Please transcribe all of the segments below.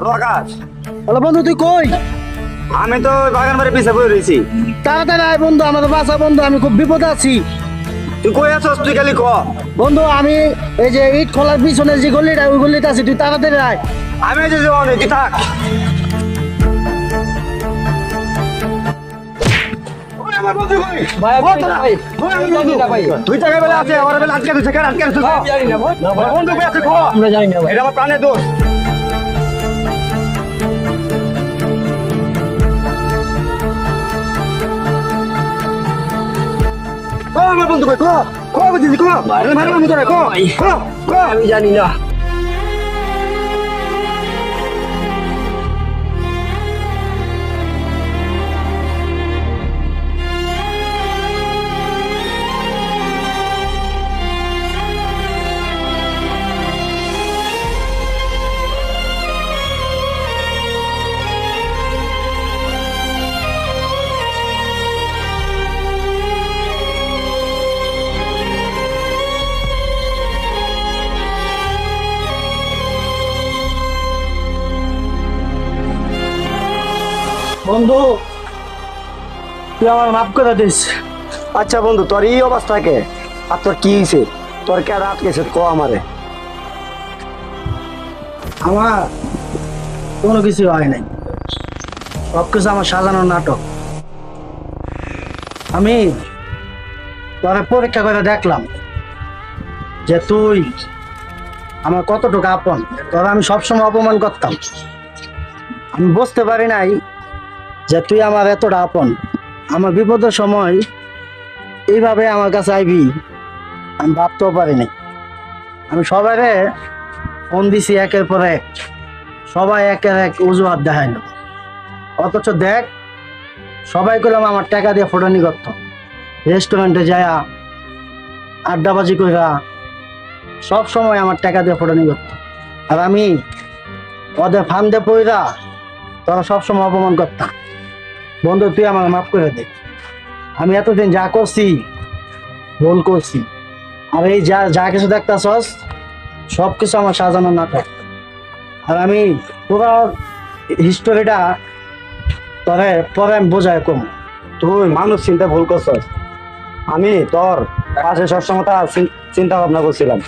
Hello আকাশ hello বন্ধু তুই কই? আমি তো বাগান বাড়ি পিছিয়ে বই রয়েছি তাড়াতাড়ি আয় বন্ধু আমাদের বাসা বন্ধু আমি খুব বিপদে আছি। তুই কই আছস? তুই খালি ক। বন্ধু আমি এই যে ইট খোলার পিছনে যে গলিটা ওই গলিতে আছি তুই তাড়াতাড়ি আয়। আমি এই যে তুই থাক। আমার আমার জানি না, ভাই। বন্ধু। তুই জায়গায় আমার বন্ধু কই? কো কো বুঝিস কো মারে মারে আমি তোরা ক ক আমি জানি না। বন্ধু। তুই আমার মাফ করে দিস। আচ্ছা বন্ধু তোর এই অবস্থাকে আর তোর কি হয়েছে তোর কে আটকেছে? ক আমারে। আমার কোনো কিছু হয় নাই। সব কিছু আমার সাজানোর নাটক। আমি তোরে পরীক্ষা করে দেখলাম যে তুই আমার কতটুকু আপন। তোর আমি সবসময় অপমান করতাম। আমি বুঝতে পারি নাই যে তুই আমার এতটা আপন। আমার বিপদের সময় এইভাবে আমার কাছে আইবি, আমি ভাবতেও পারিনি। আমি সবাইরে ফোন দিছি একের পর এক। সবাই একের এক অজুহাত দেখাইল অথচ দেখ, সবাই করলাম আমার টাকা দিয়ে ফোটানি করত। রেস্টুরেন্টে যায়া, আড্ডাবাজি কইরা সব সময় আমার টাকা দিয়ে ফোটানি করত। আর আমি ওদের ফান্দে পইরা তোরা সবসময় অপমান করতাম। বন্ধু, তুই আমার মাফ করে দে। আমি এতদিন যা করছি, ভুল করছি। আর এই যা যা কিছু দেখতাছস সব কিছু আমার সাজানো নাটক। আর আমি পুরো হিস্টোরিটা তোরে পরে আমি বোঝায় কম। তুই মানুষ চিন্তা ভুল করছস। আমি তোর পাশে সবসময় চিন- চিন্তা ভাবনা করছিলাম।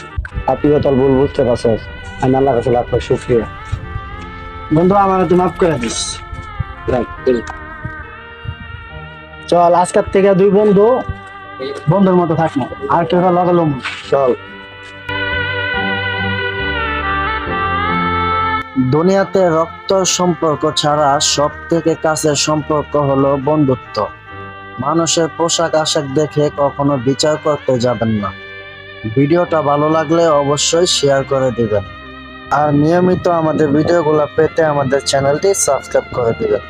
আর তুইও তোর ভুল বুঝতে পারছস। আমি আল্লাহ কাছে লাখ লাখ শুক্রিয়া। বন্ধু আমার তুই মাফ করে দিস। চল আজকের থেকে দুই বন্ধু বন্ধুর মতো থাকব আর কেউ লাগালো চল। দুনিয়াতে রক্ত সম্পর্ক ছাড়া সব থেকে কাছের সম্পর্ক হলো বন্ধুত্ব। মানুষের পোশাক আশাক দেখে কখনো বিচার করতে যাবেন না। ভিডিওটা ভালো লাগলে অবশ্যই শেয়ার করে দিবেন। আর নিয়মিত আমাদের ভিডিওগুলো পেতে আমাদের চ্যানেলটি সাবস্ক্রাইব করে দিবেন।